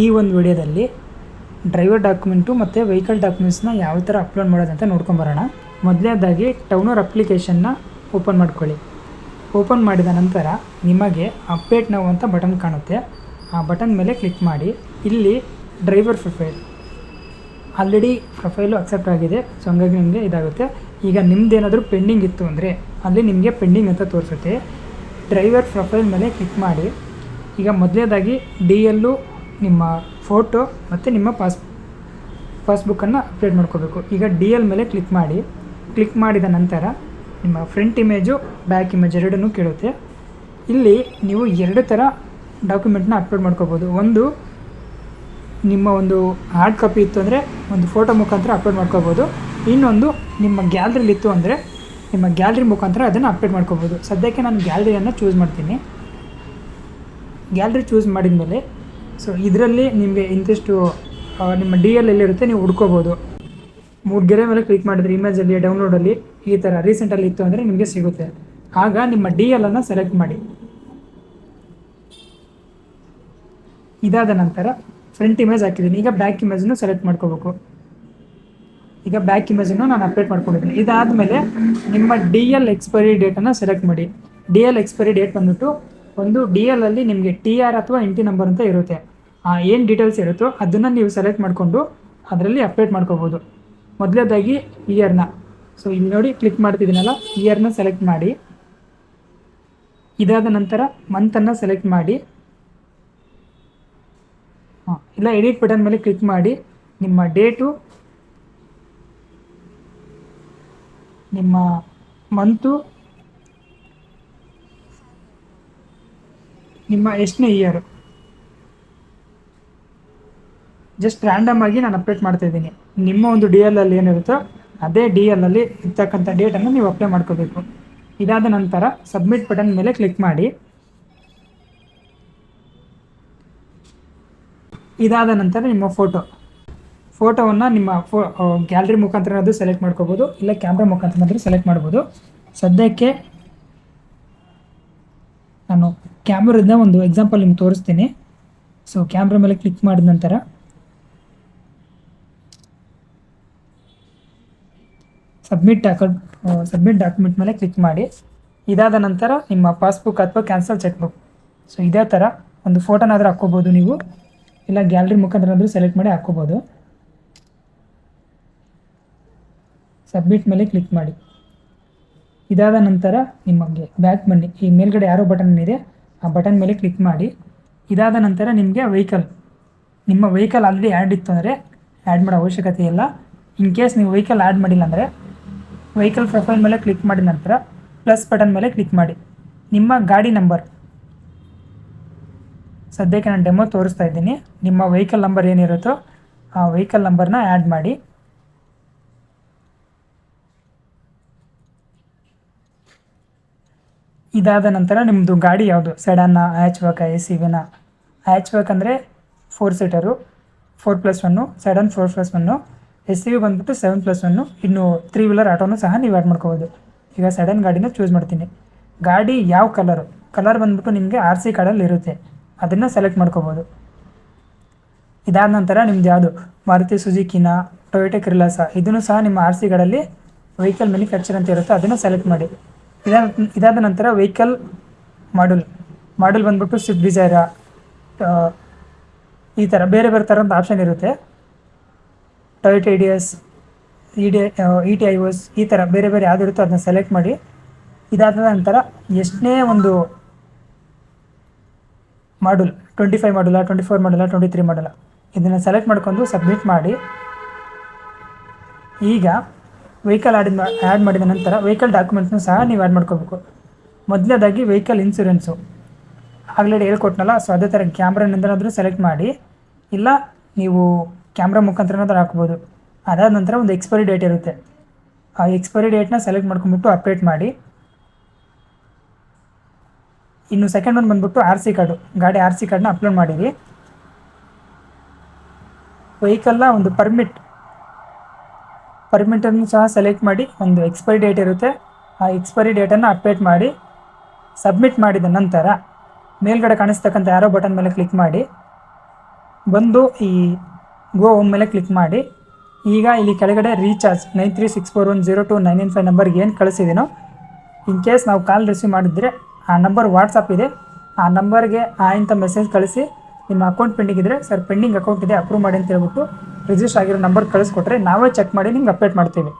ಈ ಒಂದು ವಿಡಿಯೋದಲ್ಲಿ ಡ್ರೈವರ್ ಡಾಕ್ಯುಮೆಂಟು ಮತ್ತು ವೆಹಿಕಲ್ ಡಾಕ್ಯುಮೆಂಟ್ಸ್ನ ಯಾವ ಥರ ಅಪ್ಲೋಡ್ ಮಾಡೋದಂತ ನೋಡ್ಕೊಂಬರೋಣ ಮೊದಲನೇದಾಗಿ ಟೌನರ್ ಅಪ್ಲಿಕೇಶನ್ನ ಓಪನ್ ಮಾಡ್ಕೊಳ್ಳಿ. ಓಪನ್ ಮಾಡಿದ ನಂತರ ನಿಮಗೆ ಅಪ್ಡೇಟ್ ನಾವು ಅಂತ ಬಟನ್ ಕಾಣುತ್ತೆ. ಆ ಬಟನ್ ಮೇಲೆ ಕ್ಲಿಕ್ ಮಾಡಿ. ಇಲ್ಲಿ driver profile already profile accept ಆಗಿದೆ. ಸೊ ಹಂಗಾಗಿ ನಿಮಗೆ ಇದಾಗುತ್ತೆ. ಈಗ ನಿಮ್ಮದೇನಾದರೂ ಪೆಂಡಿಂಗ್ ಇತ್ತು ಅಂದರೆ ಅಲ್ಲಿ ನಿಮಗೆ ಪೆಂಡಿಂಗ್ ಅಂತ ತೋರಿಸುತ್ತೆ. ಡ್ರೈವರ್ ಪ್ರೊಫೈಲ್ ಮೇಲೆ ಕ್ಲಿಕ್ ಮಾಡಿ. ಈಗ ಮೊದಲನೇದಾಗಿ ಡಿ ಎಲ್ಲು ನಿಮ್ಮ ಫೋಟೋ ಮತ್ತು ನಿಮ್ಮ ಪಾಸ್, ಪಾಸ್ಬುಕ್ಕನ್ನು ಅಪ್ಡೇಟ್ ಮಾಡ್ಕೋಬೇಕು. ಈಗ ಡಿ ಎಲ್ ಮೇಲೆ ಕ್ಲಿಕ್ ಮಾಡಿ. ಕ್ಲಿಕ್ ಮಾಡಿದ ನಂತರ ನಿಮ್ಮ ಫ್ರಂಟ್ ಇಮೇಜು ಬ್ಯಾಕ್ ಇಮೇಜ್ ಎರಡನ್ನೂ ಕೇಳುತ್ತೆ. ಇಲ್ಲಿ ನೀವು ಎರಡು ಥರ ಡಾಕ್ಯುಮೆಂಟ್ನ ಅಪ್ಲೋಡ್ ಮಾಡ್ಕೋಬೋದು. ಒಂದು ನಿಮ್ಮ ಒಂದು ಹಾರ್ಡ್ ಕಾಪಿ ಇತ್ತು ಅಂದರೆ ಒಂದು ಫೋಟೋ ಮುಖಾಂತರ ಅಪ್ಲೋಡ್ ಮಾಡ್ಕೋಬೋದು. ಇನ್ನೊಂದು ನಿಮ್ಮ ಗ್ಯಾಲ್ರಿಲಿ ಇತ್ತು ಅಂದರೆ ನಿಮ್ಮ ಗ್ಯಾಲ್ರಿ ಮುಖಾಂತರ ಅದನ್ನು ಅಪ್ಡೇಟ್ ಮಾಡ್ಕೋಬೋದು. ಸದ್ಯಕ್ಕೆ ನಾನು ಗ್ಯಾಲ್ರಿಯನ್ನು ಚೂಸ್ ಮಾಡ್ತೀನಿ. ಗ್ಯಾಲ್ರಿ ಚೂಸ್ ಮಾಡಿದ ಮೇಲೆ ಸೊ ಇದರಲ್ಲಿ ನಿಮಗೆ ಇಂತಿಷ್ಟು ನಿಮ್ಮ ಡಿ ಎಲ್ ಎಲ್ಲಿರುತ್ತೆ ನೀವು ಹುಡ್ಕೋಬೋದು. ಮೂರು ಗೆರೆ ಮೇಲೆ ಕ್ಲಿಕ್ ಮಾಡಿದ್ರೆ ಇಮೇಜಲ್ಲಿ ಡೌನ್ಲೋಡಲ್ಲಿ ಈ ಥರ ರೀಸೆಂಟಲ್ಲಿ ಇತ್ತು ಅಂದರೆ ನಿಮಗೆ ಸಿಗುತ್ತೆ. ಆಗ ನಿಮ್ಮ ಡಿ ಎಲ್ ಅನ್ನು ಸೆಲೆಕ್ಟ್ ಮಾಡಿ. ಇದಾದ ನಂತರ ಫ್ರಂಟ್ ಇಮೇಜ್ ಹಾಕಿದ್ದೀನಿ. ಈಗ ಬ್ಯಾಕ್ ಇಮೇಜನ್ನು ಸೆಲೆಕ್ಟ್ ಮಾಡ್ಕೋಬೇಕು. ಈಗ ಬ್ಯಾಕ್ ಇಮೇಜನ್ನು ನಾನು ಅಪ್ಡೇಟ್ ಮಾಡ್ಕೊಂಡಿದ್ದೀನಿ. ಇದಾದಮೇಲೆ ನಿಮ್ಮ ಡಿ ಎಲ್ ಎಕ್ಸ್ಪೈರಿ ಡೇಟನ್ನು ಸೆಲೆಕ್ಟ್ ಮಾಡಿ. ಡಿ ಎಲ್ ಎಕ್ಸ್ಪೈರಿ ಡೇಟ್ ಬಂದ್ಬಿಟ್ಟು ಒಂದು ಡಿ ಎಲ್ ಅಲ್ಲಿ ನಿಮಗೆ ಟಿ ಆರ್ ಅಥವಾ ಎನ್ ಟಿ ನಂಬರ್ ಅಂತ ಇರುತ್ತೆ. ಏನು ಡೀಟೇಲ್ಸ್ ಇರುತ್ತೋ ಅದನ್ನು ನೀವು ಸೆಲೆಕ್ಟ್ ಮಾಡಿಕೊಂಡು ಅದರಲ್ಲಿ ಅಪ್ಡೇಟ್ ಮಾಡ್ಕೋಬೋದು. ಮೊದಲನೇದಾಗಿ ಇಯರ್ನ ಸೊ ಇಲ್ಲಿ ನೋಡಿ ಕ್ಲಿಕ್ ಮಾಡ್ತಿದ್ದೀನಲ್ಲ ಇಯರ್ನ ಸೆಲೆಕ್ಟ್ ಮಾಡಿ. ಇದಾದ ನಂತರ ಮಂತನ್ನು ಸೆಲೆಕ್ಟ್ ಮಾಡಿ. ಹಾಂ, ಇಲ್ಲ ಎಡಿಟ್ ಬಟನ್ ಮೇಲೆ ಕ್ಲಿಕ್ ಮಾಡಿ. ನಿಮ್ಮ ಡೇಟು ನಿಮ್ಮ ಮಂತು ನಿಮ್ಮ ಎಷ್ಟನೇ ಇಯರು ಜಸ್ಟ್ ರ್ಯಾಂಡಮ್ ಆಗಿ ನಾನು ಅಪ್ಡೇಟ್ ಮಾಡ್ತಾ ಇದ್ದೀನಿ. ನಿಮ್ಮ ಒಂದು ಡಿ ಎಲ್ ಅಲ್ಲಿ ಏನಿರುತ್ತೋ ಅದೇ ಡಿ ಎಲ್ ಅಲ್ಲಿ ಇರ್ತಕ್ಕಂಥ ಡೇಟನ್ನು ನೀವು ಅಪ್ಲೈ ಮಾಡ್ಕೋಬೇಕು. ಇದಾದ ನಂತರ ಸಬ್ಮಿಟ್ ಬಟನ್ ಮೇಲೆ ಕ್ಲಿಕ್ ಮಾಡಿ. ಇದಾದ ನಂತರ ನಿಮ್ಮ ಫೋಟೋ ಫೋಟೋವನ್ನು ನಿಮ್ಮ ಫೋ ಗ್ಯಾಲರಿ ಮುಖಾಂತರ ಅದು ಸೆಲೆಕ್ಟ್ ಮಾಡ್ಕೋಬೋದು, ಇಲ್ಲ ಕ್ಯಾಮ್ರಾ ಮುಖಾಂತರ ಸೆಲೆಕ್ಟ್ ಮಾಡ್ಬೋದು. ಸದ್ಯಕ್ಕೆ ನಾನು ಕ್ಯಾಮ್ರದಿಂದ ಒಂದು ಎಕ್ಸಾಂಪಲ್ ನಿಮ್ಗೆ ತೋರಿಸ್ತೀನಿ. ಸೊ ಕ್ಯಾಮ್ರಾ ಮೇಲೆ ಕ್ಲಿಕ್ ಮಾಡಿದ ನಂತರ ಸಬ್ಮಿಟ್ ಅಕೌಂಟ್ ಸಬ್ಮಿಟ್ ಡಾಕ್ಯುಮೆಂಟ್ ಮೇಲೆ ಕ್ಲಿಕ್ ಮಾಡಿ. ಇದಾದ ನಂತರ ನಿಮ್ಮ ಪಾಸ್ಬುಕ್ ಅಥವಾ ಕ್ಯಾನ್ಸಲ್ ಚೆಕ್ ಬುಕ್ ಸೊ ಇದೇ ಥರ ಒಂದು ಫೋಟೋನಾದರೂ ಹಾಕ್ಕೋಬೋದು ನೀವು. ಇಲ್ಲ ಗ್ಯಾಲರಿ ಮುಖಾಂತರ ಸೆಲೆಕ್ಟ್ ಮಾಡಿ ಹಾಕ್ಕೋಬೋದು. ಸಬ್ಮಿಟ್ ಮೇಲೆ ಕ್ಲಿಕ್ ಮಾಡಿ. ಇದಾದ ನಂತರ ನಿಮಗೆ ಬ್ಯಾಕ್ ಬನ್ನಿ. ಈ ಮೇಲ್ಗಡೆ ಯಾರೋ ಬಟನ್ ಇದೆ, ಆ ಬಟನ್ ಮೇಲೆ ಕ್ಲಿಕ್ ಮಾಡಿ. ಇದಾದ ನಂತರ ನಿಮಗೆ ವೆಹಿಕಲ್ ನಿಮ್ಮ ವೆಹಿಕಲ್ ಆಲ್ರೆಡಿ ಆ್ಯಡ್ ಇತ್ತು ಅಂದರೆ ಆ್ಯಡ್ ಮಾಡೋ ಅವಶ್ಯಕತೆ ಇಲ್ಲ. ಇನ್ ಕೇಸ್ ನೀವು ವೆಹಿಕಲ್ ಆ್ಯಡ್ ಮಾಡಿಲ್ಲ ಅಂದರೆ ವೆಹಿಕಲ್ ಪ್ರೊಫೈಲ್ ಮೇಲೆ ಕ್ಲಿಕ್ ಮಾಡಿದ ನಂತರ ಪ್ಲಸ್ ಬಟನ್ ಮೇಲೆ ಕ್ಲಿಕ್ ಮಾಡಿ. ನಿಮ್ಮ ಗಾಡಿ ನಂಬರ್ ಸದ್ಯಕ್ಕೆ ನಾನು ಡೆಮೋ ತೋರಿಸ್ತಾ ಇದ್ದೀನಿ. ನಿಮ್ಮ ವೆಹಿಕಲ್ ನಂಬರ್ ಏನಿರುತ್ತೋ ಆ ವೆಹಿಕಲ್ ನಂಬರ್ನ ಆ್ಯಡ್ ಮಾಡಿ. ಇದಾದ ನಂತರ ನಿಮ್ಮದು ಗಾಡಿ ಯಾವುದು? ಸೆಡನ್ನ ಆ್ಯಚ್ ಬ್ಯಾಕ ಎ ಸಿ ವಿನ ಆ್ಯಚ್ ವರ್ಕ್ ಅಂದರೆ four seater four plus one sedan four plus one S V ಬಂದ್ಬಿಟ್ಟು ಸೆವೆನ್ ಪ್ಲಸ್ ಒನ್ನು ಇನ್ನು ತ್ರೀ ವೀಲರ್ ಆಟೋನು ಸಹ ನೀವು ಆ್ಯಡ್ ಮಾಡ್ಕೋಬೋದು. ಈಗ ಸಡನ್ ಗಾಡಿನ ಚೂಸ್ ಮಾಡ್ತೀನಿ. ಗಾಡಿ ಯಾವ ಕಲರು ಕಲರ್ ಬಂದ್ಬಿಟ್ಟು ನಿಮಗೆ ಆರ್ ಸಿ ಕಾರ್ಡಲ್ಲಿ ಇರುತ್ತೆ. ಅದನ್ನು ಸೆಲೆಕ್ಟ್ ಮಾಡ್ಕೋಬೋದು. ಇದಾದ ನಂತರ ನಿಮ್ದು ಯಾವುದು? ಮಾರುತಿ ಸುಜುಕಿನ ಟೊಯೋಟಾ ಕ್ರಿಲಾಸ ಇದನ್ನು ಸಹ ನಿಮ್ಮ ಆರ್ ಸಿ ಕಾರ್ಡಲ್ಲಿ ವೆಹಿಕಲ್ ಮ್ಯಾನುಫ್ಯಾಕ್ಚರ್ ಅಂತ ಇರುತ್ತೆ ಅದನ್ನು ಸೆಲೆಕ್ಟ್ ಮಾಡಿ. ಇದಾದ ಇದಾದ ನಂತರ ವೆಹಿಕಲ್ ಮಾಡಲ್ ಮಾಡಲ್ ಬಂದ್ಬಿಟ್ಟು ಸ್ವಿಫ್ಟ್ ಡಿಸೈರ ಈ ಥರ ಬೇರೆ ಬೇರೆ ಥರದ ಆಪ್ಷನ್ ಇರುತ್ತೆ. Toyota E D S E D Etios ಈ ಥರ ಬೇರೆ ಬೇರೆ ಯಾವ್ದು ಇರುತ್ತೋ ಅದನ್ನ ಸೆಲೆಕ್ಟ್ ಮಾಡಿ ಇದಾದ ನಂತರ ಎಷ್ಟನೇ ಒಂದು module twenty five model twenty four model twenty three model ಇದನ್ನು ಸೆಲೆಕ್ಟ್ ಮಾಡ್ಕೊಂಡು ಸಬ್ಮಿಟ್ ಮಾಡಿ. ಈಗ ವೆಹಿಕಲ್ ಆಡಿದ ಆ್ಯಡ್ ಮಾಡಿದ ನಂತರ ವೆಹಿಕಲ್ ಡಾಕ್ಯುಮೆಂಟ್ಸ್ನು ಸಹ ನೀವು ಆ್ಯಡ್ ಮಾಡ್ಕೋಬೇಕು. ಮೊದಲನೇದಾಗಿ ವೆಹಿಕಲ್ ಇನ್ಸೂರೆನ್ಸು ಆಗಲೇ ಹೇಳ್ಕೊಟ್ನಲ್ಲ ಸೊ ಅದೇ ಥರ ಕ್ಯಾಮ್ರಾನಿಂದನಾದರೂ ಸೆಲೆಕ್ಟ್ ಮಾಡಿ. ಇಲ್ಲ, ನೀವು ಕ್ಯಾಮ್ರಾ ಮುಖಾಂತರನಾದ್ರೂ ಹಾಕ್ಬೋದು. ಅದಾದ ನಂತರ ಒಂದು ಎಕ್ಸ್ಪೈರಿ ಡೇಟ್ ಇರುತ್ತೆ. ಆ ಎಕ್ಸ್ಪೈರಿ ಡೇಟ್ನ ಸೆಲೆಕ್ಟ್ ಮಾಡ್ಕೊಂಬಿಟ್ಟು ಅಪ್ಡೇಟ್ ಮಾಡಿ. ಇನ್ನು ಸೆಕೆಂಡ್ ಒಂದು ಬಂದ್ಬಿಟ್ಟು ಆರ್ ಸಿ ಕಾರ್ಡು ಗಾಡಿ ಆರ್ ಸಿ ಕಾರ್ಡನ್ನ ಅಪ್ಲೋಡ್ ಮಾಡಿರಿ. ವೆಹಿಕಲ್ನ ಒಂದು ಪರ್ಮಿಟ್ ಪರ್ಮಿಟನ್ನು ಸಹ ಸೆಲೆಕ್ಟ್ ಮಾಡಿ ಒಂದು ಎಕ್ಸ್ಪೈರಿ ಡೇಟ್ ಇರುತ್ತೆ. ಆ ಎಕ್ಸ್ಪೈರಿ ಡೇಟನ್ನು ಅಪ್ಡೇಟ್ ಮಾಡಿ ಸಬ್ಮಿಟ್ ಮಾಡಿದ ನಂತರ ಮೇಲ್ಗಡೆ ಕಾಣಿಸ್ತಕ್ಕಂಥ ಯಾರೋ ಬಟನ್ ಮೇಲೆ ಕ್ಲಿಕ್ ಮಾಡಿ. ಬಂದು ಈ ಗೋ ಹೋಮ್ ಮೇಲೆ ಕ್ಲಿಕ್ ಮಾಡಿ. ಈಗ ಇಲ್ಲಿ ಕೆಳಗಡೆ recharge nine three six four one zero two nine nine five ನಂಬರ್ಗೆ ಏನು ಕಳಿಸಿದ್ದೀನೋ ಇನ್ ಕೇಸ್ ನಾವು ಕಾಲ್ ರಿಸೀವ್ ಮಾಡಿದರೆ ಆ ನಂಬರ್ ವಾಟ್ಸಪ್ ಇದೆ. ಆ ನಂಬರ್ಗೆ ಆ ಇಂಥ ಮೆಸೇಜ್ ಕಳಿಸಿ. ನಿಮ್ಮ ಅಕೌಂಟ್ ಪೆಂಡಿಂಗ್ ಇದ್ದರೆ ಸರ್ ಪೆಂಡಿಂಗ್ ಅಕೌಂಟ್ ಇದೆ ಅಪ್ರೂವ್ ಮಾಡಿ ಅಂತ ಹೇಳ್ಬಿಟ್ಟು ರಿಜಿಸ್ಟರ್ ಆಗಿರೋ ನಂಬರ್ ಕಳಿಸ್ಕೊಟ್ರೆ ನಾವೇ ಚೆಕ್ ಮಾಡಿ ನಿಮ್ಗೆ ಅಪ್ಡೇಟ್ ಮಾಡ್ತೀವಿ.